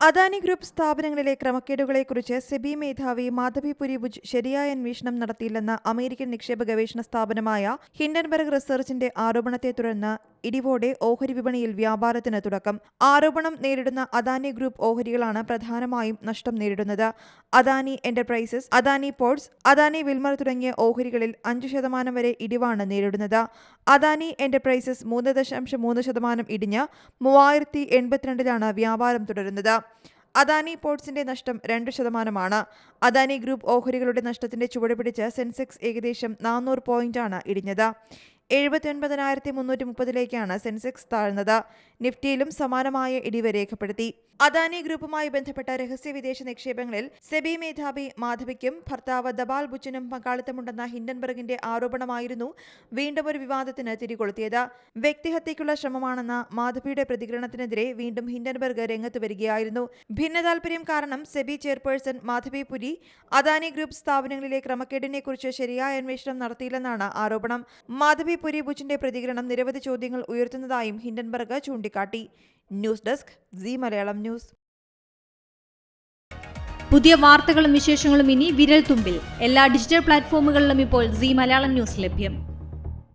Adani group സ്ഥാപനങ്ങളിലെ ക്രമക്കേടുകളെക്കുറിച്ച് സെബി മേധാവി മാധവി പുരിബുജ് ശരിയായ അന്വേഷണം നടത്തിയില്ലെന്ന അമേരിക്കൻ നിക്ഷേപ ഗവേഷണ സ്ഥാപനമായ ഹിൻഡൻബർഗ് റിസർച്ചിന്റെ ആരോപണത്തെ തുടർന്ന് ഇടിവോടെ ഓഹരി വിപണിയിൽ വ്യാപാരത്തിന് തുടക്കം. ആരോപണം നേരിടുന്ന അദാനി ഗ്രൂപ്പ് ഓഹരികളാണ് പ്രധാനമായും നഷ്ടം നേരിടുന്നത്. Adani Enterprises Adani Ports Adani Wilmar തുടങ്ങിയ ഓഹരികളിൽ അഞ്ച് ശതമാനം വരെ ഇടിവാണ് നേരിടുന്നത്. അദാനി എന്റർപ്രൈസസ് മൂന്ന് ദശാംശം മൂന്ന് ശതമാനം ഇടിഞ്ഞ് മൂവായിരത്തി എൺപത്തിരണ്ടിലാണ് വ്യാപാരം തുടരുന്നത്. അദാനി പോർട്സിന്റെ നഷ്ടം രണ്ട് ശതമാനമാണ്. അദാനി ഗ്രൂപ്പ് ഓഹരികളുടെ നഷ്ടത്തിന്റെ ചുവട് പിടിച്ച് സെൻസെക്സ് ഏകദേശം നാനൂറ് പോയിന്റാണ് ഇടിഞ്ഞത്. എഴുപത്തി ഒൻപതിനായിരത്തി മുന്നൂറ്റി മുപ്പതിലേക്കാണ് സെൻസെക്സ് താഴ്ന്നത്. നിഫ്റ്റിയിലും സമാനമായ ഇടിവ് രേഖപ്പെടുത്തി. അദാനി ഗ്രൂപ്പുമായി ബന്ധപ്പെട്ട രഹസ്യ വിദേശ നിക്ഷേപങ്ങളിൽ സെബി മേധാവി മാധവിക്കും ഭർത്താവ് ദബാൽ ബുച്ചനും പങ്കാളിത്തമുണ്ടെന്ന ഹിൻഡൻബർഗിന്റെ ആരോപണമായിരുന്നു വീണ്ടും ഒരു വിവാദത്തിന് തിരികൊളുത്തിയത്. വ്യക്തിഹത്യയ്ക്കുള്ള ശ്രമമാണെന്ന മാധവിയുടെ പ്രതികരണത്തിനെതിരെ വീണ്ടും ഹിൻഡൻബർഗ് രംഗത്ത് വരികയായിരുന്നു. ഭിന്നതാൽപര്യം കാരണം സെബി ചെയർപേഴ്സൺ മാധവി പുരി അദാനി ഗ്രൂപ്പ് സ്ഥാപനങ്ങളിലെ ക്രമക്കേടിനെക്കുറിച്ച് ശരിയായ അന്വേഷണം നടത്തിയില്ലെന്നാണ് ആരോപണം. മാധവി പുരി ബുച്ചിന്റെ പ്രതികരണം നിരവധി ചോദ്യങ്ങൾ ഉയർത്തുന്നതായും ഹിൻഡൻബർഗ് ചൂണ്ടിക്കാട്ടി. News desk G Malayalam news. പുതിയ വാർത്തകളും വിശേഷങ്ങളും ഇനി വിരൽ തുമ്പിൽ എല്ലാ ഡിജിറ്റൽ പ്ലാറ്റ്ഫോമുകളിലും ഇപ്പോൾ സി മലയാളം ന്യൂസ് ലഭ്യം.